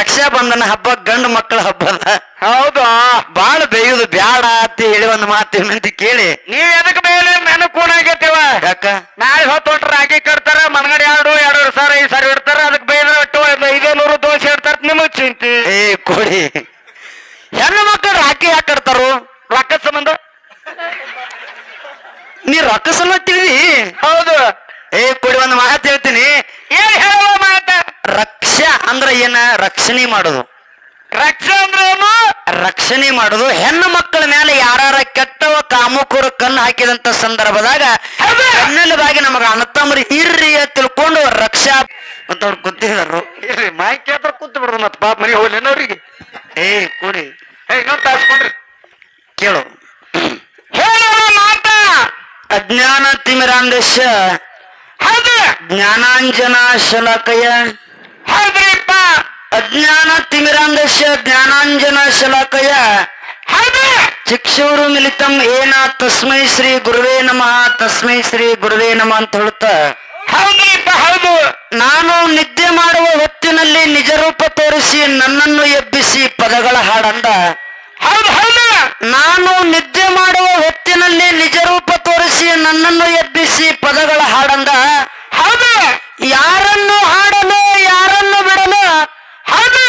ರಕ್ಷಾ ಬಂಧನ ಹಬ್ಬ ಗಂಡು ಮಕ್ಕಳ ಹಬ್ಬ ಅಂತ. ಹೌದು? ಬಾಳ ಬೇಯುದು ಬ್ಯಾಡ ಅಂತ ಹೇಳಿ ಒಂದು ಮಾತು ಅಂತ ಕೇಳಿ. ನೀವ್ ಎದಕ್ ಮೇಲೆ ನನಗ್ ಕೂಣ ಆಗೈತಿವ. ಯಾಕ? ನಾಳೆ ಹೊತ್ತು ಹೊಟ್ಟ ರಾಗಿ ಕಟ್ತಾರ ಮನಗಡೆ ಎರಡು ಎರಡೂವರೆ ಸಾವಿರ ಐದು ಸಾವಿರ ಇಡ್ತಾರ ಅದಕ್ಕೆ ಬೇರೆ ಒಟ್ಟು ಐದೇ ನೂರು ದೋಸೆ ಇಡ್ತಾರ ನಿಮಗ್ ಚಿಂತೆ. ಏ ಕೊಡಿ. ಹೆಣ್ಣು ಮಕ್ಕಳು ರಾಖಿ ಯಾಕೆ ಕಟ್ತಾರು? ರೊಕ್ಕ ಸಂಬಂಧ? ನೀ ರೊಕ್ಕ ಸಲ ಹೌದು. ಏ ಕೊಡಿ ಒಂದು ಮಾತು ಹೇಳ್ತೀನಿ. ಏನ ರಕ್ಷಣೆ ಮಾಡೋದು. ರಕ್ಷ ಅಂದ್ರೇನು ರಕ್ಷಣೆ ಮಾಡೋದು. ಹೆಣ್ಣು ಮಕ್ಕಳ ಮೇಲೆ ಯಾರ ಕೆಟ್ಟವ ಕಾಮುಕರು ಕಣ್ಣು ಹಾಕಿದಂತ ಸಂದರ್ಭದಾಗ ಕಣ್ಣಲ್ಲವಾಗಿ ನಮಗ ಅಣ್ಣತಮ್ಮರು ಅಂತ ತಿಳ್ಕೊಂಡು ರಕ್ಷಾ ಅಂತ ಅವ್ರು ಗೊತ್ತಿದ್ರು ಇರ್ರಿ ಮಾಹಿತಿ ಹತ್ರ ಕೂತ್ ಬಿಡ್ರಿ ಮತ್ ಪಾಪ ಮನೆ ಹೋಗ್ಲಿ ಅವ್ರಿಗೆ. ಏ ಕೂಡಿ. ಇನ್ನೊಂದ್ ತಾಸ್ಕೊಂಡ್ರಿ ಕೇಳು. ಮಾತ. ಅಜ್ಞಾನ ತಿಮಿರಾಂದೇಶ. ಹೌದು. ಜ್ಞಾನಾಂಜನ ಶಲಾಕಯ ಅಜ್ಞಾನ ತಿಮಿರಾಂಧಸ್ಯ ಜ್ಞಾನಾಂಜನ ಶಲಾಕಯ ಹೌದು. ಚಿಕ್ಷೂರು ಮಿಲಿತಂ ಏನ ತಸ್ಮೈ ಶ್ರೀ ಗುರುವೇ ನಮಃ ತಸ್ಮೈ ಶ್ರೀ ಗುರುವೇ ನಮಃ ಅಂತ ಹೇಳುತ್ತಾ. ಹೌದಪ್ಪ ಹೌದು. ನಾನು ನಿದ್ದೆ ಮಾಡುವ ಹೊತ್ತಿನಲ್ಲಿ ನಿಜ ರೂಪ ತೋರಿಸಿ ನನ್ನನ್ನು ಎಬ್ಬಿಸಿ ಪದಗಳ ಹಾಡಂದ. ಹೌದು ಹೌದು. ನಾನು ನಿದ್ದೆ ಮಾಡುವ ಹೊತ್ತಿನಲ್ಲಿ ನಿಜ ರೂಪ ತೋರಿಸಿ ನನ್ನನ್ನು ಎಬ್ಬಿಸಿ ಪದಗಳ ಹಾಡಂದ ಹೌದು ಯಾರನ್ನು ಹಾಡಲು ಯಾರನ್ನು ಬಿಡಲು ಹೌದು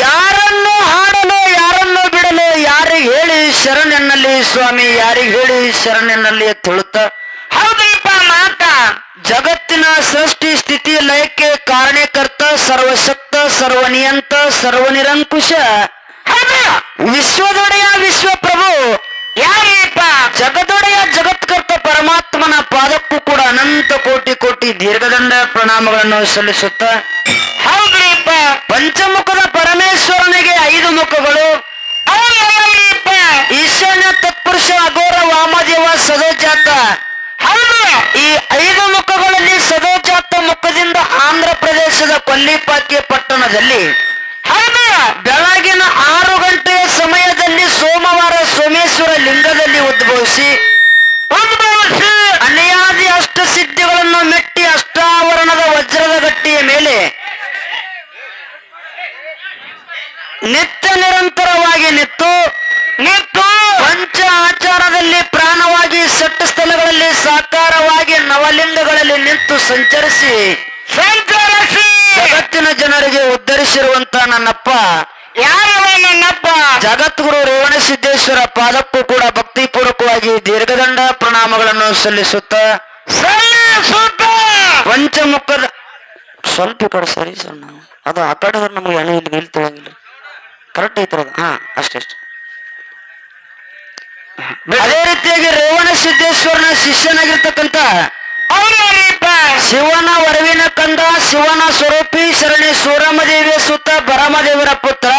ಯಾರನ್ನು ಹಾಡಲು ಯಾರನ್ನು ಬಿಡಲು ಹೇಳಿ ಶರಣೆನ್ನಲ್ಲಿ ಸ್ವಾಮಿ, ಯಾರಿಗೆ ಹೇಳಿ ಶರಣೆನ್ನಲ್ಲಿ ಅಂತ ಹೇಳುತ್ತಾ? ಹೌದ್ರಿಪ್ಪ ಮಾತ ಜಗತ್ತಿನ ಸೃಷ್ಟಿ ಸ್ಥಿತಿ ಲಯಕ್ಕೆ ಕಾರಣಕರ್ತ, ಸರ್ವಶಕ್ತ, ಸರ್ವನಿಯಂತ, ಸರ್ವನಿರಂಕುಶ. ವಿಶ್ವದೊಡೆಯ ವಿಶ್ವಪ್ರಭು. ಯಾರಿಪ್ಪ? ಜಗದೊಡೆಯ ಜಗತ್ಕರ್ತ ಪರಮಾತ್ಮನ ಪಾದಕ್ಕೂ ಕೂಡ ಅನಂತ ಕೋಟಿ ಕೋಟಿ ದೀರ್ಘದಂಡ ಪ್ರಣಾಮಗಳನ್ನು ಸಲ್ಲಿಸುತ್ತ. ಹೌದ್ರಿಪ್ಪ. ಪಂಚಮುಖದ ಪರಮೇಶ್ವರನಿಗೆ ಐದು ಮುಖಗಳು. ವಾಮದೇವ ಸದೋಜಾತ. ಈ ಐದು ಮುಖಗಳಲ್ಲಿ ಸದೋಜಾತ ಮುಖದಿಂದ ಆಂಧ್ರ ಪ್ರದೇಶದ ಪಟ್ಟಣದಲ್ಲಿ. ಬೆಳಗಿನ ಆರು ಗಂಟೆಯ ಸಮಯದಲ್ಲಿ ಸೋಮವಾರ ಸೋಮೇಶ್ವರ ಲಿಂಗದಲ್ಲಿ ಉದ್ಭವಿಸಿ ಉದ್ಭವಿಸಿ ಅನಿಯಾದಿ ಅಷ್ಟ ಸಿದ್ಧಿಗಳನ್ನು ಮೆಟ್ಟಿ ಅಷ್ಟಾವರಣದ ವಜ್ರದ ಗಟ್ಟಿಯ ಮೇಲೆ ನಿತ್ಯ ನಿರಂತರವಾಗಿ ನಿತ್ತು ನಿಂತು ಸಾಕಾರವಾಗಿ ನವಲಿಂಗಗಳಲ್ಲಿ ನಿಂತು ಸಂಚರಿಸಿ ಸಂಚರಿಸಿ ಜಗತ್ತಿನ ಜನರಿಗೆ ಉದ್ಧರಿಸಿರುವಂತ ನನ್ನಪ್ಪ. ಯಾರು ನನ್ನಪ್ಪ? ಜಗದ್ಗುರು ರೇವಣ ಸಿದ್ದೇಶ್ವರ ಪಾದಕ್ಕೂ ಕೂಡ ಭಕ್ತಿ ಪೂರ್ವಕವಾಗಿ ದೀರ್ಘದಂಡ ಪ್ರಣಾಮಗಳನ್ನು ಸಲ್ಲಿಸುತ್ತ. ಸಲ್ಲಿಸುತ್ತ. ಪಂಚಮುಖದ ಸ್ವಲ್ಪ ಕಡೆ ಸರಿ ಸಣ್ಣ. ನಾವು ಅದು ಆ ಕಡೆ ನಮಗೆ ಎಣ್ಣೆ ಇಲ್ಲಿ ತೊಳಂಗಿಲ್ಲ ಕರೆಕ್ಟ್ ಐತ್ರ ಹಾ ಅಷ್ಟೇ. ಅದೇ ರೀತಿಯಾಗಿ ರೇವಣ ಸಿದ್ದೇಶ್ವರನ ಶಿಷ್ಯನಾಗಿರ್ತಕ್ಕಂತ ಶಿವನ ವರವಿನ ಕಂದ ಶಿವನ ಸ್ವರೂಪಿ ಶರಣಿ ಸೂರಮದೇವಿಯ ಸುತ್ತ ಬರಮದೇವರ ಪುತ್ರ.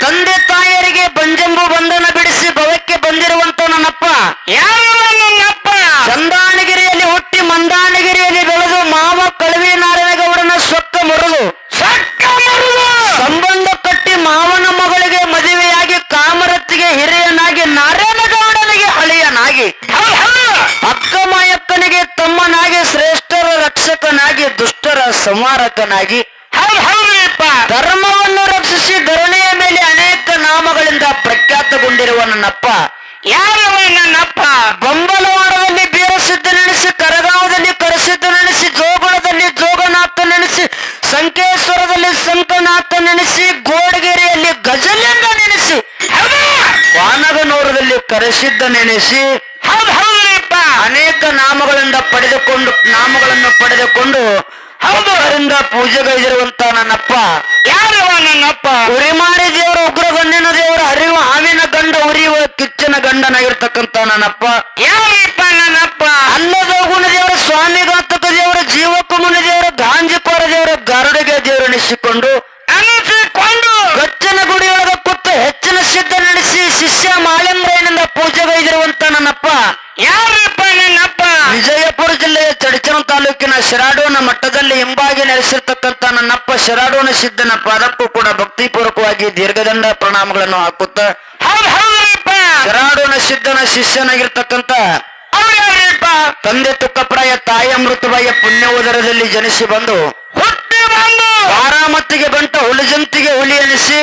ತಂದೆ ತಾಯಿಯರಿಗೆ ಬಂಜಂಬು ಬಂಧನ ಬಿಡಿಸಿ ಭವಕ್ಕೆ ಬಂದಿರುವಂತ ನನ್ನಪ್ಪ. ಯಾರವ ರಕ್ಷಕನಾಗಿ ದುಷ್ಟರ ಸಂಹಾರಕನಾಗಿ ಧರ್ಮವನ್ನು ರಕ್ಷಿಸಿ ಧರಣಿಯ ಮೇಲೆ ಅನೇಕ ನಾಮಗಳಿಂದ ಪ್ರಖ್ಯಾತಗೊಂಡಿರುವ ನನ್ನಪ್ಪ. ಯಾರವ ನನ್ನಪ್ಪ? ಬೊಂಬಲವಾಡದಲ್ಲಿ ಬೀರಸಿದ್ದು ನೆನೆಸಿ ಕರಗಾವದಲ್ಲಿ ಕರೆಸಿದ್ದು ನೆನೆಸಿ ಜೋಗುಳದಲ್ಲಿ ಜೋಗನಾಥ ನೆನೆಸಿ ಸಂಕೇಶ್ವರದಲ್ಲಿ ಸಂಕನಾಥ ನೆನೆಸಿ ಗೋಡಗೆರೆಯಲ್ಲಿ ಗಜಲಿಂಗ ನೆನೆಸಿ ವಾನಗನೂರದಲ್ಲಿ ಕರೆಸಿದ್ದ ನೆನೆಸಿ ಅನೇಕ ನಾಮಗಳಿಂದ ಪಡೆದುಕೊಂಡು ನಾಮಗಳನ್ನು ಪಡೆದುಕೊಂಡು ಹೌದು ಅವರಿಂದ ಪೂಜೆಗೈದಿರುವಂತ ನನ್ನಪ್ಪ. ಯಾರವ ನನ್ನಪ್ಪ? ಉರಿಮಾರಿ ದೇವರು ಉಗ್ರ ಗಂಡಿನ ದೇವರು ಹರಿಯುವ ಹಾವಿನ ಗಂಡ ಉರಿಯುವ ಕಿಚ್ಚನ ಗಂಡನಾಗಿರ್ತಕ್ಕಂತ ನನ್ನಪ್ಪ. ಯಾರಪ್ಪ ನನ್ನಪ್ಪ? ಅಲ್ಲದ ಗುಣ ದೇವರ ಸ್ವಾಮಿಘಾತಕ ದೇವರ ಜೀವಕುಮುನಿ ದೇವರ ಗಾಂಜಿಕೋರ ದೇವರ ಗರುಡಿಗೆ ದೇವರು ನಿಸಿಕೊಂಡು ಅನಿಸಿಕೊಂಡು ಗಚ್ಚನ ಗುಡಿಯೊಳಗ ಕೂತು ಹೆಚ್ಚಿನ ಸಿದ್ಧ ನಡೆಸಿ ಶಿಷ್ಯ ಮಾಳಿಂಗ್ರಯ್ಯನಿಂದ ಪೂಜೆಗೈದಿರುವಂತ ನನ್ನಪ್ಪ. ಯಾರ ಚಡಚಣ ತಾಲೂಕಿನ ಶಿರಾಡೋನ ಮಟ್ಟದಲ್ಲಿ ಹಿಂಬಾಗಿ ನೆಲೆಸಿರ್ತಕ್ಕಂಥ ನನ್ನಪ್ಪ ಶಿರಾಡೋನ ಸಿದ್ದನ ಪಾದಕ್ಕೂ ಕೂಡ ಭಕ್ತಿಪೂರ್ವಕವಾಗಿ ದೀರ್ಘದಂಡ ಪ್ರಣಾಮಗಳನ್ನು ಹಾಕುತ್ತ ಶಿರಾಡೋನ ಸಿದ್ದನ ಶಿಷ್ಯನಾಗಿರ್ತಕ್ಕಂಥ ತಂದೆ ತುಕ್ಕಪ್ರಾಯ ತಾಯಿ ಅಮೃತಬಾಯಿಯ ಪುಣ್ಯ ಉದರದಲ್ಲಿ ಜನಿಸಿ ಬಂದು ಹುಟ್ಟಿ ಬಂದು. ಬಾರಾಮ ಮತ್ತಿಗೆ ಬಂಟ ಹುಲಜಂತಿಗೆ ಹುಲಿ ಎನಿಸಿ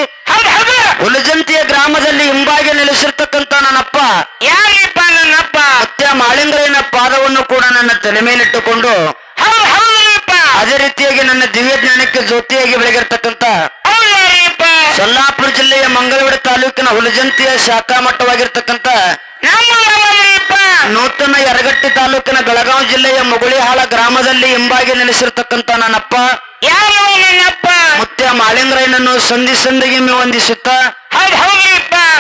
ಹುಲಜಂತಿಯ ಗ್ರಾಮದಲ್ಲಿ ಹಿಂಬಾಗಿ ನೆಲೆಸಿರ್ತಕ್ಕಂತ ನನ್ನಪ್ಪ ಯಾರಿಪ್ಪ ನನ್ನಪ್ಪ ಮತ್ತೆ ಮಾಳಿಂಗಯ್ಯನ ಪಾದವನ್ನು ಕೂಡ ನನ್ನ ತಲೆ ಮೇಲಿಟ್ಟುಕೊಂಡು ಅದೇ ರೀತಿಯಾಗಿ ನನ್ನ ದಿವ್ಯ ಜ್ಞಾನಕ್ಕೆ ಜ್ಯೋತಿಯಾಗಿ ಬೆಳಗಿರ್ತಕ್ಕಂತ ಸೊಲ್ಲಾಪುರ ಜಿಲ್ಲೆಯ ಮಂಗಳವಾಡ ತಾಲೂಕಿನ ಹುಲಜಂತಿಯ ಶಾಖಾ ಯಾರಿಪ್ಪ ನೂತನ ಯರಗಟ್ಟಿ ತಾಲೂಕಿನ ಬೆಳಗಾವಿ ಜಿಲ್ಲೆಯ ಮುಗುಳಿಹಾಳ ಗ್ರಾಮದಲ್ಲಿ ಹಿಂಬಾಗಿ ನೆಲೆಸಿರ್ತಕ್ಕಂತ ನನ್ನಪ್ಪ. ನನ್ನಪ್ಪ? ಮುತ್ಯ ಮಾಳಿಂಗರಾಯನನ್ನು ಸಂಧಿ ಸಂಧಿಗೆ ವಂದಿಸುತ್ತಾ.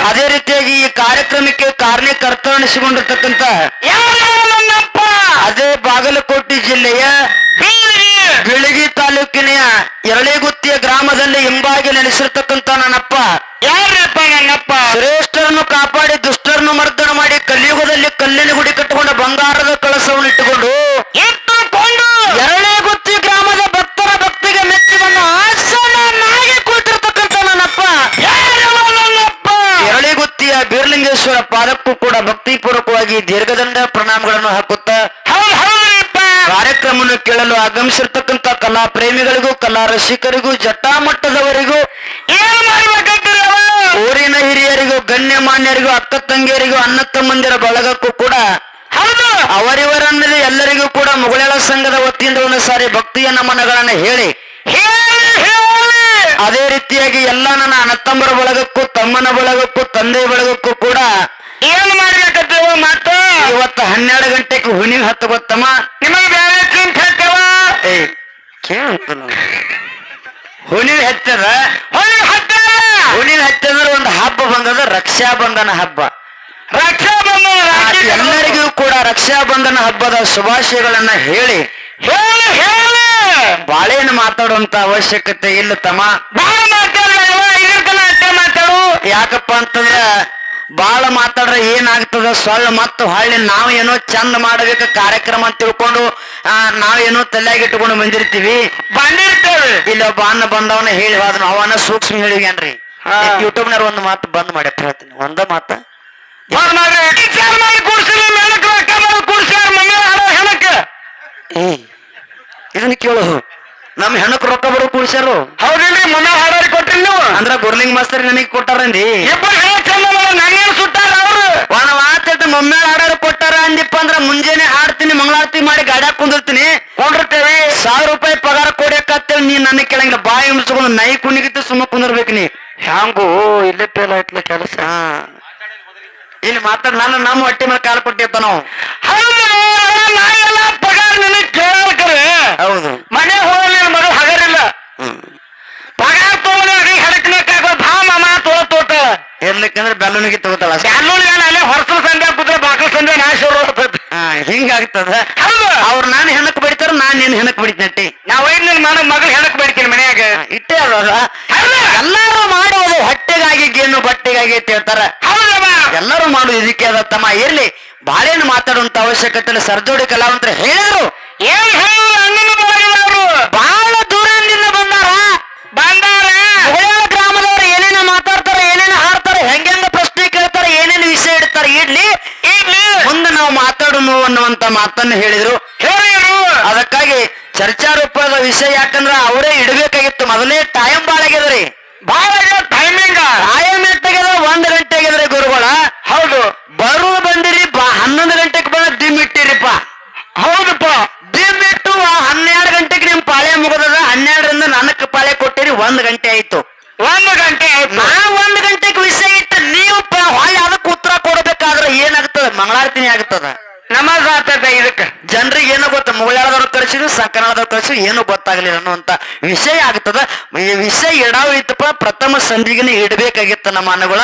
ಅದೇ ರೀತಿಯಾಗಿ ಈ ಕಾರ್ಯಕ್ರಮಕ್ಕೆ ಕಾರಣಕರ್ತ ಅನಿಸಿಕೊಂಡಿರ್ತಕ್ಕಂತ ಯಾರು ನನ್ನಪ್ಪ? ಅದೇ ಬಾಗಲಕೋಟೆ ಜಿಲ್ಲೆಯ ಬೆಳಗಿ ತಾಲೂಕಿನ ಎರಳೆಗುತ್ತಿಯ ಗ್ರಾಮದಲ್ಲಿ ಹಿಂಬಾಗಿ ನೆಲೆಸಿರ್ತಕ್ಕಂತ ನನ್ನಪ್ಪ. ಯಾರಪ್ಪ ನನ್ನಪ್ಪ? ಶ್ರೇಷ್ಠರನ್ನು ಕಾಪಾಡಿ ದುಷ್ಟರನ್ನು ಮರ್ದನ ಮಾಡಿ ಕಲಿಯುಗದಲ್ಲಿ ಕಲ್ಲಿನ ಗುಡಿ ಕಟ್ಟಿಕೊಂಡ ಬಂಗಾರದ ಕಳಸವನ್ನು ಇಟ್ಟುಕೊಂಡು ಎರಳೆಗುತ್ತಿ ಗ್ರಾಮದ ಭಕ್ತರ ಭಕ್ತಿಗೆ ಮೆಚ್ಚಿ ಬಂದ ಆಸನನಾಗಿ ಕೂತಿರ್ತಕ್ಕಂಥ ನನ್ನಪ್ಪ ಯಾರು ನನ್ನಪ್ಪ ಎರಳೆಗುತ್ತಿಯ ಬೀರ್ಲಿಂಗೇಶ್ವರ ಪಾದಕ್ಕೂ ಕೂಡ ಭಕ್ತಿಪೂರ್ವಕವಾಗಿ ದೀರ್ಘದಂಡ ಪ್ರಣಾಮಗಳನ್ನು ಹಾಕುತ್ತಾ ಕಾರ್ಯಕ್ರಮವನ್ನು ಕೇಳಲು ಆಗಮಿಸಿರ್ತಕ್ಕಂಥ ಕಲಾ ಪ್ರೇಮಿಗಳಿಗೂ ಕಲಾ ರಸಿಕರಿಗೂ ಅವ ಊರಿನ ಹಿರಿಯರಿಗೂ, ಗಣ್ಯಮಾನ್ಯರಿಗೂ, ಅಕ್ಕ ತಂಗಿಯರಿಗೂ, ಅನ್ನ ತಮ್ಮಂದಿರ ಬಳಗಕ್ಕೂ ಕೂಡ ಹೌದು! ಅವರಿವರನ್ನದೇ ಎಲ್ಲರಿಗೂ ಕೂಡ ಮುಗಳೆಳ ಸಂಘದ ವತಿಯಿಂದ ಒಂದು ಸಾರಿ ಭಕ್ತಿಯ ನಮನಗಳನ್ನ ಹೇಳಿ. ಅದೇ ರೀತಿಯಾಗಿ ಎಲ್ಲ ನನ್ನ ಅಣ್ಣತಮ್ಮರ ಬಳಗಕ್ಕೂ, ತಮ್ಮನ ಬಳಗಕ್ಕೂ ತಂದೆ ಬಳಗಕ್ಕೂ ಕೂಡ ಏನ್ ಮಾಡ್ಬೇಕತ್ತೇವ ಮತ್ತ ಇವತ್ತು ಹನ್ನೆರಡು ಗಂಟೆಗೆ ಹುಣಿ ಹತ್ತು ಗೊತ್ತಮ್ಮ. ನಿಮಗೆ ಬೇರೆ ಚಿಂತ ಹೇಳ್ತೇವ? ಏ ಹುಣಿ ಹತ್ತದ ಹೊಳಿ ಹತ್ತ ಹುಣಿವಿ ಹತ್ತಿರ ಒಂದು ಹಬ್ಬ ಬಂದದ ರಕ್ಷಾ ಬಂಧನ ಹಬ್ಬ ರಕ್ಷಾ ಬಂಧನ ಎಲ್ಲರಿಗೂ ಕೂಡ ರಕ್ಷಾ ಬಂಧನ ಹಬ್ಬದ ಶುಭಾಶಯಗಳನ್ನ ಹೇಳಿ. ಹೇಳಿ ಹೇಳಿ. ಬಾಳೆಹಣ್ಣು ಮಾತಾಡುವಂತ ಅವಶ್ಯಕತೆ ಇಲ್ಲ ತಮ್ಮ. ಬಾಳ ಮಾತಾಡು. ಯಾಕಪ್ಪ ಅಂತಂದ್ರ ಬಾಳ ಮಾತಾಡ್ರೆ ಏನಾಗ್ತದ? ಸೊಳ್ಳ ಮತ್ತು ಹಳ್ಳಿ ನಾವೇನೋ ಏನೋ ಚಂದ ಮಾಡಬೇಕು ಕಾರ್ಯಕ್ರಮ ಅಂತ ತಿಳ್ಕೊಂಡು ನಾವೇನೋ ತಲೆಯಾಗಿ ಇಟ್ಕೊಂಡು ಬಂದಿರ್ತೀವಿ. ಬಂದಿರ್ತೇವೆ. ಇಲ್ಲಿ ಒಬ್ಬ ಅನ್ನ ಬಂದವನ ಹೇಳಿ ಹೋದನು ಅವನ ಸೂಕ್ಷ್ಮ ಹೇಳಿಗೇನ್ರಿ ಯೂಟ್ಯೂಬ್ ಯೂಟ್ಯೂಬ್ನಾರ ಒಂದು ಮಾತು ಬಂದ್ ಮಾಡಿ ಹೇಳ್ತೀನಿ. ಒಂದ ಮಾತ. ಇದನ್ನ ಕೇಳು. ನಮ್ ಹೆಣಕ್ ರೊಕ್ಕ ಬರೋ ಕುಡಿಸ್ಯಾರು. ಹೌದಿಲ್ರಿ ಮನೆ ಹಾಡೋರಿ ಕೊಟ್ಟಿಲ್ಲ ನೀವು. ಅಂದ್ರ ಗುರ್ಲಿಂಗ್ ಮಾಸ್ತರ್ ನನಗೆ ಕೊಟ್ಟಾರಂದಿ ಒಂದ್ ಮಾತಾಡ್ತ ಮಮ್ಮೆ ಹಾಡೋರು ಕೊಟ್ಟಾರ ಅಂದಿಪ್ಪ ಅಂದ್ರ ಮುಂಜಾನೆ ಹಾಡ್ತೀನಿ ಮಂಗಳಾರತಿ ಮಾಡಿ ಗಾಡ್ಯಾಗ ಕುಂದಿರ್ತೀನಿ. ಕೊಂಡಿರ್ತೇವೆ ಸಾವಿರ ರೂಪಾಯಿ ಪಗಾರ ಕೊಡಕತ್ತೇಳಿ ನೀ ನನ್ನ ಕೇಳಂಗಿಲ್ಲ ಬಾಯಿ ಮುಚ್ಕೊಂಡು ನೈ ಕುಣಿಗಿತ್ತು ಸುಮ್ಮ ಕುಂದಿರ್ಬೇಕು ನೀ. ಹ್ಯಾಂಗು ಇಲ್ಲೇ ಪೇಲ ಕೆಲಸ. ಇಲ್ಲಿ ಮಾತಾಡ ನಾನು ನಮ್ಮ ಹೊಟ್ಟೆ ಮೇಲೆ ಕಾಲು ಕೊಟ್ಟಿರ್ತ ನಾವು ಹೌದು ನಾ ಎಲ್ಲ ಪಗಾರ ನನಗೆ ಕೇಳಕ್ರೆ ಹೌದು ಮನೆ ಹೋಗಲಿ ಮಗ ಹಗರಿಲ್ಲ ಹ್ಮ್ ಪಗಾರ ತೋಳಿ ಅಡಿ ಹಡಕ್ನಕ್ಕಾಗ ಭಾ ಮಾಮ ತೋಳ ತೋಟ ಇರ್ಲಿಕ್ಕಂದ್ರೆ ಬೆಲ್ಲನಿಗೆ ತಗೋತಾಳ. ಬ್ಯಾಲೂನ್ ಏನ್ ಅಲ್ಲೇ ಹೊರಸಲ ಕೂತ್ರೆ ಬಾಕಲ ಸಂಧ್ಯಾ ನಾಶ ಹೋಗ್ತೈತಿ ಹಾ ಹಿಂಗಾಗ್ತದ. ಹೌದು. ಅವ್ರು ನಾನು ಹೆಣಕ್ ಬಡಿತಾರ ನಾನ್ ನಿನ್ ಹೆಣಕ್ ಬಡಿತನಟ್ಟಿ ನಾವ್ ಐದ್ ನನ್ನ ಮನ ಮಗಳು ಹೆಣಕ್ ಬಡಿತೀನಿ ಮನ್ಯಾಗ. ಇಟ್ಟೆ ಅಲ್ವಲ್ಲ. ಎಲ್ಲಾರು ಮಾಡುವುದು ಹೊಟ್ಟೆಗಾಗಿ ಗೇನು ಬಟ್ಟೆಗಾಗಿ ಅಂತ ಹೇಳ್ತಾರ. ಎಲ್ಲರೂ ಮಾಡುದು ಇದಕ್ಕೆ ಅದ ತಮ್ಮ. ಇರ್ಲಿ ಬಾಳೆಹಣ್ಣು ಮಾತಾಡುವಂತ ಅವಶ್ಯಕತೆ ಸರ್ಜೋಡಿ ಕಲಾವಂತರ ಹೇಳಿದ್ರು. ಏನ್ ಹೇಳಿ ಅಣ್ಣನ ಅವರು ಬಹಳ ದೂರದಿಂದ ಬಂದಾರ ಬಂದಾರ ಮುಗಳೇಳ ಗ್ರಾಮದವರು ಏನೇನ ಮಾತಾಡ್ತಾರ ಏನೇನ ಹಾಡ್ತಾರ ಹೆಂಗೆಂಗ ಪ್ರಶ್ನೆ ಕೇಳ್ತಾರ ಏನೇನು ವಿಷಯ ಇಡ್ಲಿ ಇಡ್ಲಿ ಮುಂದೆ ನಾವು ಮಾತಾಡೋಣ ಅನ್ನುವಂತ ಮಾತನ್ನ ಹೇಳಿದ್ರು. ಹೇಳಿದ್ರು ಅದಕ್ಕಾಗಿ ಚರ್ಚಾ ರೂಪದ ವಿಷಯ ಯಾಕಂದ್ರ ಅವರೇ ಇಡಬೇಕಾಗಿತ್ತು. ಮೊದಲೇ ಟೈಮ್ ಬಾಳ ಆಗ್ಯದ್ರಿ ಬಾಳ ಟೈಮಿಂಗ್ ಟೈಮ್ ಎಷ್ಟಾಗ್ಯದ ಒಂದ್ ಗಂಟೆ ಆಗ್ಯದ್ರಿ ಗುರುಗಳ ಹೌದು ಬರುದು ಬಂದಿರಿ ಬಾ ಹನ್ನೊಂದು ಗಂಟೆಗೆ ಬಂದ ದಿಮ್ ಇಟ್ಟಿರಿಪ್ಪ ಹೌದಪ್ಪ ದಿಮ್ ಇಟ್ಟು ಆ ಹನ್ನೆರಡು ಗಂಟೆಗೆ ನಿಮ್ ಪಾಳೆ ಮುಗದದ ಹನ್ನೆರಡರಿಂದ ನನಕ್ ಪಾಳೆ ಕೊಟ್ಟಿರಿ ಒಂದ್ ಗಂಟೆ ಆಯ್ತು ಒಂದು ಗಂಟೆ ಆಯ್ತು ನಾ ಒಂದ್ ಗಂಟೆಗೆ ವಿಷಯ ಇಟ್ಟು ನೀವು ಪ- ಹೊಳ್ಳಿ ಅದಕ್ಕೆ ಉತ್ತರ ಕೊಡ್ಬೇಕಾದ್ರೆ ಏನಾಗ್ತದ ಮಂಗಳಾರತಿನಿ ಆಗ್ತದ ನಮಾಜ್ ಆಗ್ತದ ಇದಕ್ಕ ಜನರಿಗೆ ಏನೋ ಗೊತ್ತ ಮುಗಳಾಳದವ್ರು ಕಳಿಸಿದ್ರು ಸಂಕನಾಳದವ್ರು ಕಳಿಸಿದ್ರು ಏನು ಗೊತ್ತಾಗ್ಲಿಲ್ಲ ಅನ್ನುವಂತ ವಿಷಯ ಆಗ್ತದ. ಈ ವಿಷಯ ಇಡಾವ್ ಇತ್ತಪ್ಪ ಪ್ರಥಮ ಸಂಧಿಗೆನೆ ಇಡಬೇಕಾಗಿತ್ತ ನಮ್ಮ ಅನ್ನಗಳ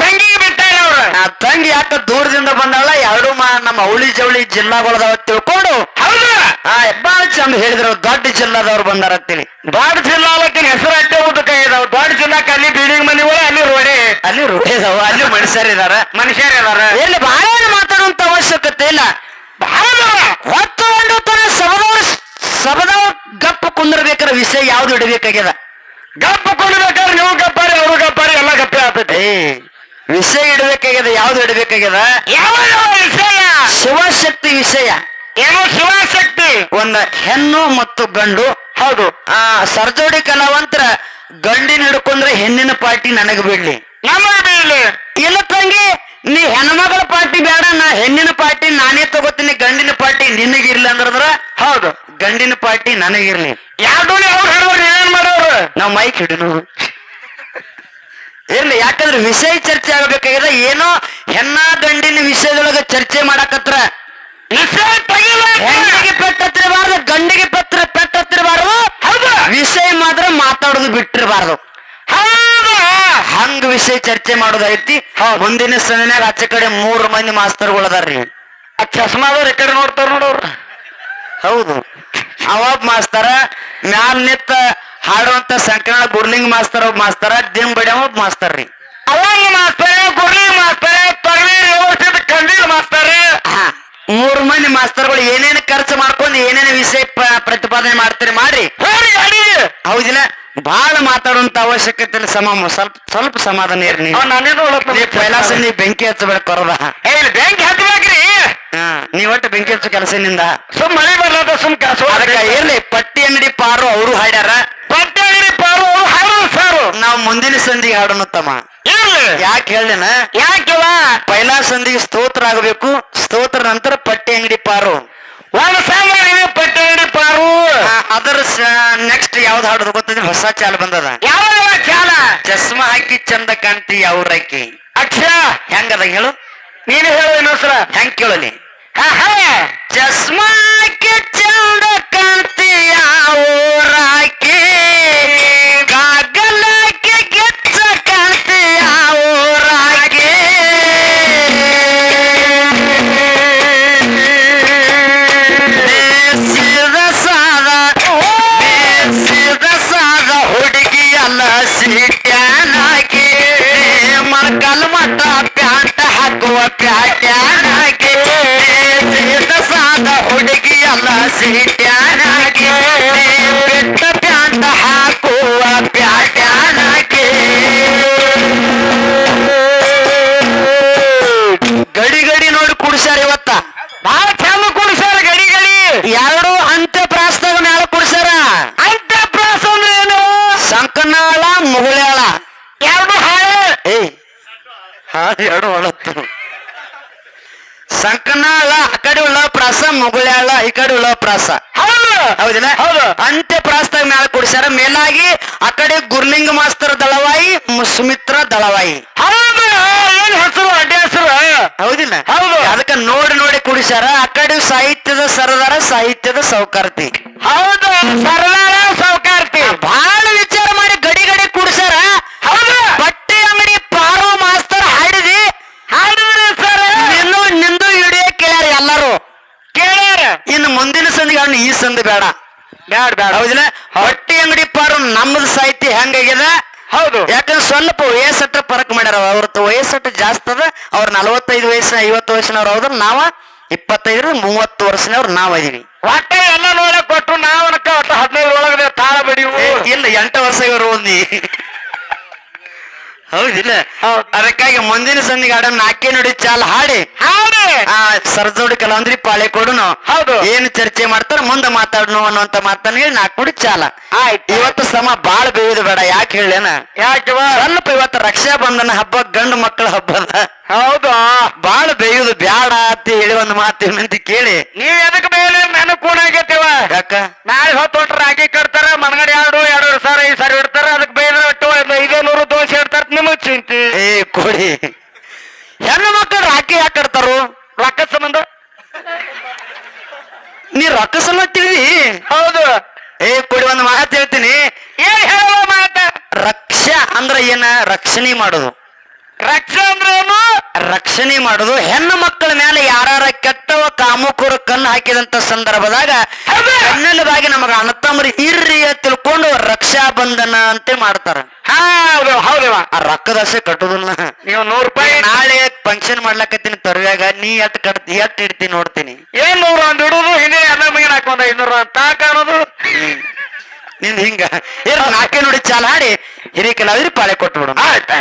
ತಂಗಿ ಬಿಟ್ಟಾರ ಅವ್ರ? ಆ ತಂಗಿ ಯಾಕ ದೂರದಿಂದ ಬಂದಾಳ ಎರಡು ನಮ್ಮ ಅವಳಿ ಜವಳಿ ಜಿಲ್ಲಾಗಳದಾವ ತಿಳ್ಕೊಂಡು. ಹೌದು. ಆ ಬಾಳ ಚಂದ ಹೇಳಿದ್ರು ದೊಡ್ಡ ಜಿಲ್ಲಾದವ್ರು ಬಂದಾರ ಅಂತೇಳಿ. ದೊಡ್ಡ ಜಿಲ್ಲಾ ಹೆಸರು ಅಡ್ಡೆ ಕೈ ಇದಾವ ದೊಡ್ಡ ಜಿಲ್ಲಾಕ ಅಲ್ಲಿ ಬಿಲ್ಡಿಂಗ್ ಮನಿಗಳು ಅಲ್ಲಿ ರೋಡೆ. ಅಲ್ಲಿ ರುಡಿದಾವ ಅಲ್ಲಿ ಮನುಷ್ಯರಿದಾರ ಮನುಷ್ಯರು ಇದಾರ. ಎಲ್ಲಿ ಬಾಳ ಮಾತಾಡುವಂತ ಅವಶ್ಯಕತೆ ಇಲ್ಲ. ಬಹಳ ಹೊತ್ತು ಸಬದವ್ರ ಸಬದವ್ರ ಗಪ್ಪ ಕುಂದಿರ್ಬೇಕಾದ್ರೆ ವಿಷಯ ಯಾವ್ದು ಇಡಬೇಕಾಗ್ಯದ ಗಪ್ಪ ಕೊಡ್ಬೇಕಾದ್ರೆ ನೀವು ಗಪ್ಪಾರಿ ಅವರು ಗಪ್ಪಾರಿ ಎಲ್ಲ ಗಪ್ಪೆ ಆಗ್ತೈತಿ. ವಿಷಯ ಇಡಬೇಕಾಗ್ಯದ ಯಾವ್ದು ಇಡಬೇಕಾಗ್ಯದ ಯಾವ ಯಾವ ವಿಷಯ? ಶಿವಶಕ್ತಿ ವಿಷಯ. ಏನು ಶಿವಶಕ್ತಿ ಒಂದ ಹೆಣ್ಣು ಮತ್ತು ಗಂಡು. ಹೌದು. ಆ ಸರ್ಜೋಡಿ ಕಲಾವಂತರ ಗಂಡಿನ ಹಿಡ್ಕೊಂಡ್ರೆ ಹೆಣ್ಣಿನ ಪಾರ್ಟಿ ನನಗೆ ಬಿಡ್ಲಿ ನಮ್ಮ ಇಲ್ಲಿ ಇಲ್ಲ ತಂಗಿ ನೀ ಹೆಣ್ಮಗಳ ಪಾರ್ಟಿ ಬೇಡ ನಾ ಹೆಣ್ಣಿನ ಪಾರ್ಟಿ ನಾನೇ ತಗೋತೀನಿ ಗಂಡಿನ ಪಾರ್ಟಿ ನಿನಗಿರ್ಲಿ ಅಂದ್ರ ಹೌದು ಗಂಡಿನ ಪಾರ್ಟಿ ನನಗಿರ್ಲಿ. ಯಾವ್ದು ಅವ್ರು ಹೇಳೋರು ಏನ್ ಮಾಡೋರು? ನಾವ್ ಮೈಕ್ ಹಿಡಿನು ಇರ್ಲಿ ಯಾಕಂದ್ರೆ ವಿಷಯ ಚರ್ಚೆ ಆಗಬೇಕಾಗಿದೆ ಏನೋ ಹೆಣ್ಣ ಗಂಡಿನ ವಿಷಯದೊಳಗ ಚರ್ಚೆ ಮಾಡಕತ್ರ. ಹೆಣ್ಣಿಗೆ ಪೆಟ್ಟ ಹತ್ತಿರಬಾರ್ದು ಗಂಡಿಗೆ ಪತ್ರ ಪೆಟ್ಟ ಹತ್ತಿರಬಾರ್ದು. ಹೌದು. ವಿಷಯ ಮಾತ್ರ ಮಾತಾಡೋದು ಬಿಟ್ಟಿರಬಾರ್ದು. ಹಂಗ ವಿಷಯ ಚರ್ಚೆ ಮಾಡೋದೈತಿ ಮುಂದಿನ ಸಮಯನಾಗ ಆಚೆ ಕಡೆ ಮೂರು ಮಂದಿ ಮಾಸ್ತರ್ಗಳು ಅದಾರ್ರಿ. ಆ ಚಸ್ಮಾದವ್ರು ಕಡೆ ನೋಡ್ತಾರ ನೋಡವ್ರ ಹೌದು. ಅವಾಗ ಮಾಸ್ತಾರ, ಮ್ಯಾಲ್ ನಿತ್ತ ಹಾಡುವಂತ ಸಂಕರಣ ಗುರ್ಲಿಂಗ್ ಮಾಸ್ತರ್ ಒಬ್ಬ ಮಾಸ್ತರ ದಿನ ಬಡಿಯವ ಒಬ್ಬ ಮಾಸ್ತರ್ ರೀ ಮಾಸ್ತಾರೆ ತೊಗಲಿ ವ್ಯವಸ್ಥಿತ ಕಂದೀಲ್ ಮಾಸ್ತಾರೆ ಹಾ, ಮೂರು ಮಂದಿ ಮಾಸ್ತರ್ಗಳು ಏನೇನು ಖರ್ಚು ಮಾಡ್ಕೊಂಡು ಏನೇನು ವಿಷಯ ಪ್ರತಿಪಾದನೆ ಮಾಡ್ತೀರಿ ಮಾಡ್ರಿ. ಹೌದಿಲ್ಲ ಬಹಳ ಮಾತಾಡುವಂತ ಅವಶ್ಯಕತೆ ಇಲ್ಲ ಸಮ ಸ್ವಲ್ಪ ಸ್ವಲ್ಪ ಸಮಾಧಾನ ನೀವು. ನನ್ನೇ ನೀ ಕೈಲಾಸ ನೀ ಬೆಂಕಿ ಹಚ್ಚಬೇಡ ಕೊರದ ಇಲ್ಲಿ ಬೆಂಕಿ ಹಚ್ಚಬೇಕ್ರಿ. ನೀವ್ ಒಟ್ಟು ಬೆಂಕಿ ಹಚ್ಚು ಕೆಲಸದಿಂದ. ಸುಮ್ ಮಳೆ ಬರ್ಲಾದ ಸುಮ್ ಕೆಲಸ ಇರ್ಲಿ ಪಟ್ಟಿ ಅಂಗಡಿ ಪಾರು ಅವರು ಹಾಡ್ಯಾರ. ಪಟ್ಟಿ ಅಂಗಡಿ ಪಾರು ನಾವು ಮುಂದಿನ ಸಂಧಿಗೆ ಹಾಡೋಣ ತಮ್ಮ. ಯಾಕೆ ಹೇಳಿನ ಯಾಕಿಲ್ಲ ಪೈಲಾ ಸಂಧಿಗೆ ಸ್ತೋತ್ರ ಆಗಬೇಕು. ಸ್ತೋತ್ರ ನಂತರ ಪಟ್ಟಿ ಅಂಗಡಿ ಪಾರು. ಒಂದು ಇದೆ ಪಟ್ಟೆ ಅಂಗಡಿ ಪಾರು. ಅದರ ನೆಕ್ಸ್ಟ್ ಯಾವ್ದು ಹಾಡೋದು ಗೊತ್ತಿದ್ರೆ ಹೊಸ ಚಾಲ ಬಂದದ. ಯಾವ ಚಾಲ? ಚಸ್ಮಾ ಹಾಕಿ ಚಂದ ಕಾಣ್ತಿ ಅವ್ರಕ್ಕಿ ಅಕ್ಷ ಹೆಂಗದ ಹೇಳು? ನೀನು ಹೇಳು ಇನ್ನೊಂದ್ಸಲ. ಹೆಂಗ್ ಕೇಳಲಿ? ಹಾಕಿ ಚಂದ ಕಾಣ್ತಿ ಅವ್ರಾಕಿ ಮಳಕಲ್ ಮಟ್ಟ ಪ್ಯಾಂಟ್ ಹಾಕುವ ಪ್ಯಾಟ್ಯಾನಾಕಿ ಬೇಸಿದ ಸಾದ ಹುಡುಗಿ ಅಲ್ಲ ಎರಡು ಹೊಳತ್ತು ಸಂಕನಾಳ ಆ ಕಡೆ ಉಳ್ಳ ಪ್ರಾಸ ಮುಗುಳ್ಯಾಳ ಈ ಕಡೆ ಉಳ್ಳ ಪ್ರಾಸ. ಹೌದು. ಹೌದಿಲ್ಲ? ಹೌದು. ಅಂತ್ಯ ಪ್ರಾಸದ ಮ್ಯಾಲ ಕೊಡಿಸ್ಯಾರ ಮೇಲಾಗಿ ಆ ಕಡೆ ಗುರ್ಲಿಂಗ ಮಾಸ್ತರ್ ದಳವಾಯಿ ಸುಮಿತ್ರ ದಳವಾಯಿ. ಹೌದು. ಏನ್ ಹೆಸರು ಅಡ್ಡ ಹೆಸರು? ಹೌದಿಲ್ಲ? ಹೌದು. ಅದಕ್ಕ ನೋಡಿ ನೋಡಿ ಕುಡಿಸ್ಯಾರ ಆ ಕಡೆ ಸಾಹಿತ್ಯದ ಸರದಾರ ಸಾಹಿತ್ಯದ ಸೌಕರ್ತಿ. ಹೌದು. ಸರದಾರ ಸೌಕಾರ್ತಿ ಬಹಳ ವಿಚಾರ ಮಾಡಿ ಗಡಿ ಗಡಿ ಕುಡಿಸ್ಯಾರ ಹೌದು ಬಟ್ಟೆ ಅಂಗಡಿ ಪಾರೋ ಮಾಸ್ತರ್ ಹಾಡಿದಿ ಹಾಡಿದ್ರಿ ಸರ್ ನಿಂದು ನಿಂದು ವಿಡಿಯೋ ಕೇಳ್ಯಾರ ಎಲ್ಲಾರು ಕೇಳ್ಯಾರ ಇನ್ನು ಮುಂದಿನ ಸಂದಿಗೆ ಅವ್ನು ಈ ಸಂದಿ ಬೇಡ ಬ್ಯಾಡ ಬ್ಯಾಡ. ಹೌದಿಲ್ಲ? ಹೊಟ್ಟಿ ಅಂಗಡಿ ಪಾರ ನಮ್ಮದು ಸಾಹಿತ್ಯ ಹೆಂಗಾಗ್ಯದ? ಹೌದು. ಯಾಕಂದ್ರೆ ಸ್ವಲ್ಪ ವಯಸ್ಸಟ್ಟ ಪರಕ್ ಮಾಡ್ಯಾರ. ಅವ್ರದ್ದು ವಯಸ್ಸಟ್ಟು ಜಾಸ್ತಿ ಅದ. ಅವ್ರ ನಲವತ್ತೈದು ವಯಸ್ಸಿನ ಐವತ್ತು ವಯಸ್ಸಿನವ್ರು ಹೌದ್ರ. ನಾವ ಇಪ್ಪತ್ತೈದರ ಮೂವತ್ತು ವರ್ಷನವ್ರು ನಾವ್ ಇದೀವಿ. ಒಟ್ಟ ಎಲ್ಲ ನೋಡಕ್ ಕೊಟ್ಟು ನಾವು ಒಟ್ಟು ಹದಿನೈದು ಒಳಗಡೆ ತಾಳ ಬಡಿವು. ಇಲ್ಲ ಎಂಟು ವರ್ಷ ಇವರು ಒಂದಿ ಹೌದಿಲ್ಲ? ಹೌದ್. ಅದಕ್ಕಾಗಿ ಮುಂದಿನ ಸಂದಿಗೆ ಹಾಡ ನಾಕೆ ನೋಡಿ ಚಾಲ್ ಹಾಡಿ. ಹಾಡಿ. ಆ ಸರ್ಜೋಡಿ ಕಲಾವಂದ್ರಿ ಪಾಳೆ ಕೊಡುನು. ಹೌದು. ಏನು ಚರ್ಚೆ ಮಾಡ್ತಾರ ಮುಂದ ಮಾತಾಡ್ನು ಅನ್ನುವಂತ ಮಾತನ್ನ ಹೇಳಿ ನಾಕ್ ನೋಡಿ ಚಾಲ. ಆಯ್ತು. ಇವತ್ತು ಸಮ ಬಾಳ ಬೇಯುದು ಬೇಡ. ಯಾಕೆ ಹೇಳೇನ ಯಾಕೆ ಸ್ವಲ್ಪ ಇವತ್ತು ರಕ್ಷಾ ಬಂಧನ ಹಬ್ಬ ಗಂಡು ಮಕ್ಕಳ ಹಬ್ಬ ಹೌದು? ಬಾಳ ಬೇಯುದು ಬ್ಯಾಡ ಅಂತ ಹೇಳಿ ಒಂದು ಮಾತು ಅಂತ ಕೇಳಿ. ನೀವ್ ಎದಕ್ ಬೇಯಲಿ ನನಗ್ ಕೂಡ ಆಗೈತಿವ ಯಾಕ? ನಾಳೆ ಹೊತ್ತು ರಾಗಿ ಕಟ್ತಾರ ಮನಗಡೆ ಎರಡು ಎರಡು ಸಾವಿರ ಈ ಸಾವಿರ ಇಡ್ತಾರ ಅದಕ್ಕೆ ಬೈದ್ರೆ ಒಟ್ಟು ಒಂದು ಐದೇ ನೂರು ದೋಸೆ ಇಡ್ತಾರ ನಿಮಗ್ ಚಿಂತಿ ಏ ಹೆಣ್ಣು ಮಕ್ಕಳು ರಾಕಿ ಯಾಕೆ ಕಟ್ತಾರು ರೊಕ್ಕ ಸಂಬಂಧ? ನೀ ರೊಕ್ಕ ಸಲ ಹೌದು. ಏ ಕೊಡಿ ಒಂದು ಮಾತು ಹೇಳ್ತೀನಿ. ಏನ್ ಹೇಳುವ ಮಾತ? ರಕ್ಷ ಅಂದ್ರ ಏನ? ರಕ್ಷಣೆ ಮಾಡೋದು. ರಕ್ಷ ಅಂದ್ರೆ ಏನು? ರಕ್ಷಣೆ ಮಾಡೋದು ಹೆಣ್ಣು ಮಕ್ಕಳ ಮೇಲೆ ಯಾರ ಕೆಟ್ಟವ ಕಾಮುಕರು ಕಣ್ಣು ಹಾಕಿದಂತ ಸಂದರ್ಭದಾಗ ಬೆನ್ನೆಲುಬಾಗಿ ನಮಗ ಅಣ್ಣತಮ್ಮರು ಹಿರಿಯ ತಿಳ್ಕೊಂಡು ರಕ್ಷಾ ಬಂಧನ ಅಂತ ಮಾಡ್ತಾರ. ಆ ರೊಕ್ಕದಾಸೆ ಕಟ್ಟುದಿಲ್ಲ. ನೀವು ನೂರು ರೂಪಾಯಿ ನಾಳೆ ಫಂಕ್ಷನ್ ಮಾಡ್ಲಕತ್ತೀನಿ ತರುವಾಗ ನೀ ಎಟ್ ಕಟ್ ಎಟ್ ಇಡ್ತೀನಿ ನೋಡ್ತೀನಿ. ಏನ್ ನೂರು ಒಂದ್ ಇಡುದು ಹಿಂದೆ ಎಲ್ಲ ಮಗಿನ ಹಾಕೊಂಡ ಐನೂರು ಅಂತ ಕಾಣೋದು ನಿನ್ ನಿಂದ್ ಹಿಂಗ. ಏನ್ ನಾಕೆ ನೋಡಿ ಚಾಲ ಹಾಡಿ. ಹಿರಿಯ ಕೆಲವ್ರಿ ಪಾಳೆ ಕೊಟ್ಬಿಡು. ಆಯ್ತಾ.